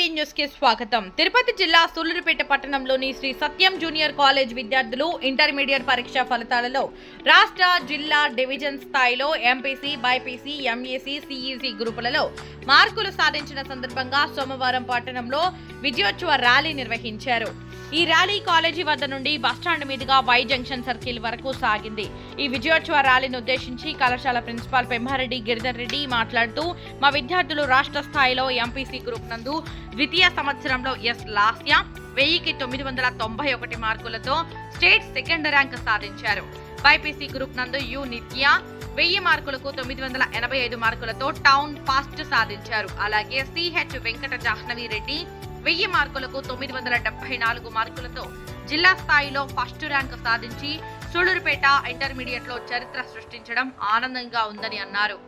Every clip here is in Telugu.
టీవీ న్యూస్కి స్వాగతం. తిరుపతి జిల్లా సూళ్ళూరుపేట పట్టణంలోని శ్రీ సత్యం జూనియర్ కాలేజ్ విద్యార్థులు ఇంటర్మీడియట్ పరీక్ష ఫలితాలలో రాష్ట్ర జిల్లా డివిజన్ స్థాయిలో ఎంపీసీ బైపీసీ ఎంఏసీ సిఈసీ గ్రూపులలో మార్కులు సాధించిన సందర్భంగా సోమవారం పట్టణంలో విజయోత్సవ ర్యాలీ నిర్వహించారు. ఈ ర్యాలీ కాలేజీ వద్ద నుండి బస్టాండ్ మీదుగా వై జంక్షన్ సర్కిల్ వరకు సాగింది. ఈ విజయోత్సవ ర్యాలీని ఉద్దేశించి కళాశాల ప్రిన్సిపాల్ పెమ్మారెడ్డి గిరిధర్ రెడ్డి మాట్లాడుతూ మా విద్యార్థులు రాష్ట్ర స్థాయిలో ఎంపీసీ గ్రూప్ నందు ద్వితీయ సంవత్సరంలో ఎస్ లాస్య వెయ్యికి తొమ్మిది వందల తొంభై ఒకటి మార్కులతో స్టేట్ సెకండ్ ర్యాంక్ సాధించారు. బైపీసీ గ్రూప్ నందు యు నిత్య వెయ్యి మార్కులకు తొమ్మిది వందల ఎనభై ఐదు మార్కులతో టౌన్ ఫాస్ట్ సాధించారు. అలాగే సిహెచ్ వెంకట జాహ్నవి రెడ్డి వెయ్యి మార్కులకు తొమ్మిది వందల డెబ్బై నాలుగు మార్కులతో జిల్లా స్థాయిలో ఫస్ట్ ర్యాంకు సాధించి సూళ్ళూరుపేట ఇంటర్మీడియట్లో చరిత్ర సృష్టించడం ఆనందంగా ఉందని అన్నారు.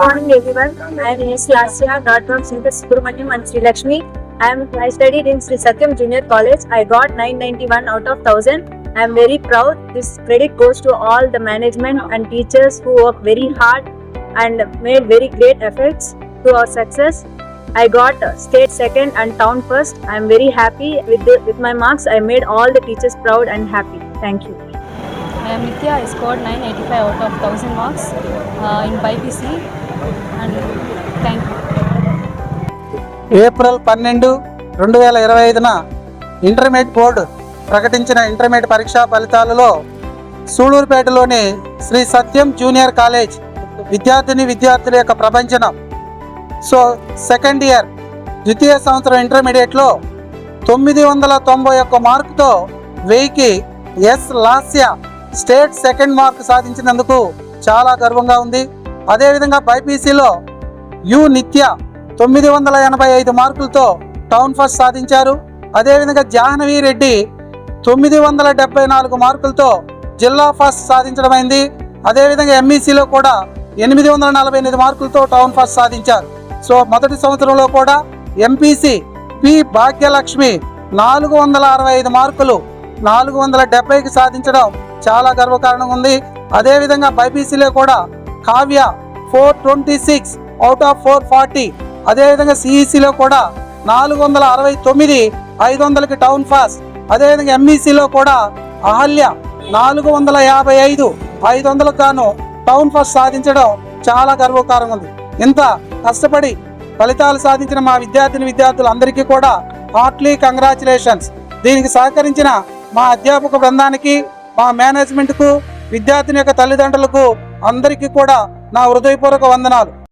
Morning everyone. I am S. Lasya, got from Center Subramaniam and Sri Lakshmi. I am I studied in Sri Satyam Junior College. I got 991 out of 1000. I am very proud. This credit goes to all the management and teachers who worked very hard and made very great efforts to our success. I got state second and town first. I am very happy with the, with my marks. I made all the teachers proud and happy. Thank you. I Nitya. I scored 985 out of 1000 marks uh, in BIPC and thank you. April పన్నెండు రెండు వేల ఇరవై ఐదున ఇంటర్మీడియట్ బోర్డు ప్రకటించిన ఇంటర్మీడియట్ పరీక్షా ఫలితాలలో సూళూరుపేటలోని శ్రీ సత్యం జూనియర్ కాలేజ్ విద్యార్థిని విద్యార్థుల యొక్క ప్రపంచనం సో సెకండ్ ఇయర్ ద్వితీయ సంవత్సరం ఇంటర్మీడియట్లో తొమ్మిది వందల తొంభై ఒక్క మార్కుతో వెయ్యికి S Lasya state second mark సాధించినందుకు చాలా గర్వంగా ఉంది. అదేవిధంగా బైపీసీలో యు నిత్య తొమ్మిది వందల ఎనభై ఐదు మార్కులతో టౌన్ ఫస్ట్ సాధించారు. అదేవిధంగా జాహ్నవి రెడ్డి తొమ్మిది వందల డెబ్బై నాలుగు మార్కులతో జిల్లా ఫస్ట్ సాధించడమైంది. అదేవిధంగా ఎంఈసీలో కూడా ఎనిమిది వందల నలభై ఎనిమిది మార్కులతో టౌన్ ఫస్ట్ సాధించారు. సో మొదటి సంవత్సరంలో కూడా ఎంపీసీ పి భాగ్యలక్ష్మి నాలుగు వందల అరవై ఐదు మార్కులు నాలుగు వందల డెబ్బైకి సాధించడం చాలా గర్వకారణంగా ఉంది. అదేవిధంగా బైపీసీలో కూడా Kavya four twenty six out of four forty అదేవిధంగా సిఈసిలో కూడా నాలుగు వందల అరవై తొమ్మిది ఐదు వందలకి టౌన్ ఫాస్ట్ అదేవిధంగా ఎంఈసిలో కూడా అహల్య నాలుగు వందల యాభై ఐదు ఐదు వందలకు గాను టౌన్ ఫస్ట్ సాధించడం చాలా గర్వకారంగా ఉంది. ఇంత కష్టపడి ఫలితాలు సాధించిన మా విద్యార్థిని విద్యార్థులందరికీ కూడా హార్ట్లీ కంగ్రాచులేషన్స్ దీనికి సహకరించిన మా అధ్యాపక బృందానికి మా మేనేజ్మెంట్కు విద్యార్థిని యొక్క తల్లిదండ్రులకు అందరికీ కూడా నా హృదయపూర్వక వందనాలు.